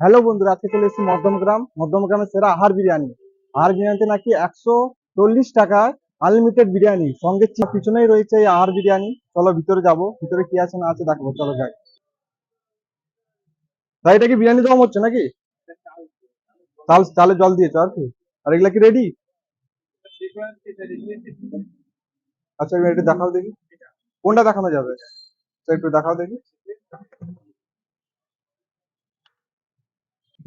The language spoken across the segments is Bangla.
হ্যালো বন্ধুরা, আজকে চলে এসেছি মধ্যমগ্রাম মধ্যমগ্রামের সেরা আহার বিরিয়ানি। আহার বিরিয়ানিতে নাকি একশো চল্লিশ টাকায় আনলিমিটেড বিরিয়ানি। সঙ্গে পিছনেই রয়েছে এই আহার বিরিয়ানি। চলো ভিতরে যাব। ভিতরে কি আছে না আছে দেখব। চলো যাই। তাই এটা কি বিরিয়ানি দম হচ্ছে নাকি? চাল, চালে জল দিয়েছ আর কি? আর এগুলা কি রেডি আচ্ছা একটু দেখাও দেখি। কোনটা দেখানো যাবে? একটু দেখাও দেখি।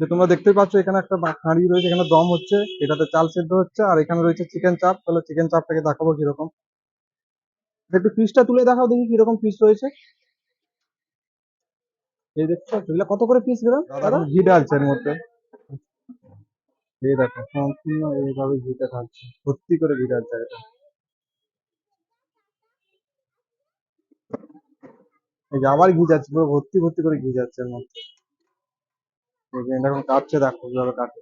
যে তোমরা দেখতেই পাচ্ছ এখানে একটা হাঁড়ি রয়েছে এখানে দম হচ্ছে এটাতে চাল সেদ্ধ হচ্ছে আর এখানে রয়েছে চিকেন চাপ তাহলে চিকেন চাপটাকে দেখাবো কীরকম। একটু পিসটা তুলে দেখাও দেখি কীরকম পিস রয়েছে। এই এগুলো কত করে পিস দাদা ঘি ঢালছে এর মধ্যে। এই দেখো সম্পূর্ণ এইভাবে ঘিটা ঢালছে। ভর্তি করে ঘি ঢালছে এটা। এই যে আবার ঘি যাচ্ছে পুরো ভর্তি ভর্তি করে ঘি যাচ্ছে এর মধ্যে। এরকম কাটছে দেখো কীভাবে কাটে।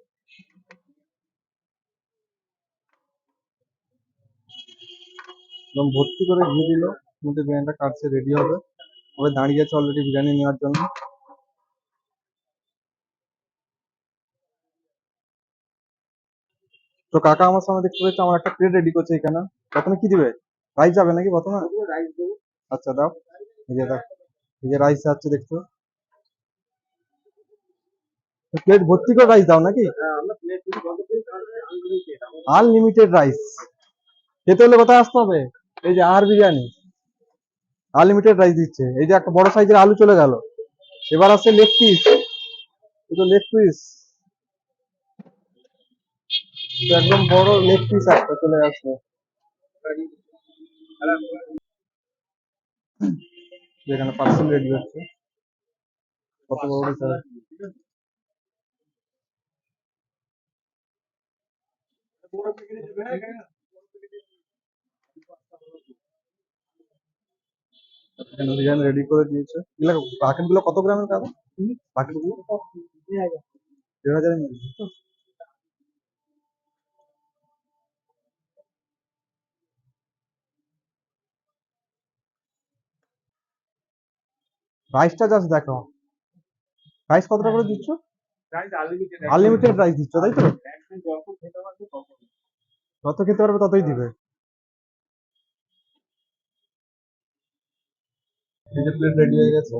একদম ভর্তি করে ঘি দিল মধ্যে বিরিয়ানিটা কাটছে রেডি হবে? ওই দাঁড়িয়ে আছে অলরেডি বিরিয়ানি নেওয়ার জন্য। তো কাকা আমার সামনে দেখতে পাচ্ছি আমার একটা প্লেট রেডি করছে এখানে। প্রথমে কি দিবে? রাইস যাবে নাকি প্রথমে? আচ্ছা দাও। এই যে দাও। এই যে রাইস যাচ্ছে দেখছ। প্লেট ভর্তি করে রাইস দাও নাকি? আনলিমিটেড রাইস খেতে হলে কোথায় আসতে হবে? এই যে আর বিরিয়ানি। আনলিমিটেড রাইস দিচ্ছে। এই যে একটা বড় সাইজের আলু চলে গেল। এবার আসছে লেগ পিস এই তো লেগ পিস একদম বড় লেগ পিস একটা চলে আসছে যেখানে পার্সেল রেডি হচ্ছে। কত বড় রেডি করে দিয়েছে। এগুলো প্যাকেটগুলো কত গ্রামের কাকা প্যাকেটগুলো? দেড় হাজারের মধ্যে তো? জাস্ট দেখো। প্রাইস কতটা করে দিচ্ছ? আনলিমিটেড প্রাইস দিচ্ছ তাই তো? যত খেতে পারবে ততই দিবে। প্লেট রেডি হয়ে গেছে।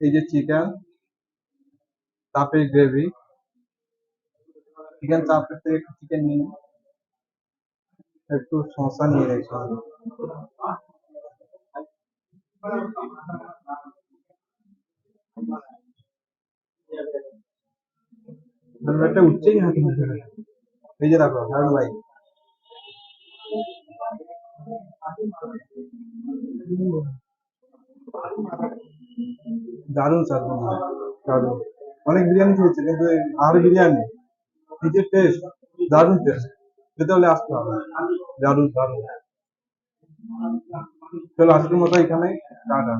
এই যে চিকেন চাপের গ্রেভি চিকেন চাপের একটু চিকেন নিয়ে একটু শসা নিয়ে রেখে একটা উঠছেই হাতে এই যে দেখো হারুন ভাই দারুণ স্যার দারুণ অনেক বিরিয়ানি খেয়েছি কিন্তু এই আর বিরিয়ানি নিজের টেস্ট দারুণ টেস্ট খেতে হলে আসতে হবে দারুণ দারুণ চলো আজকের মতো এখানে টাটা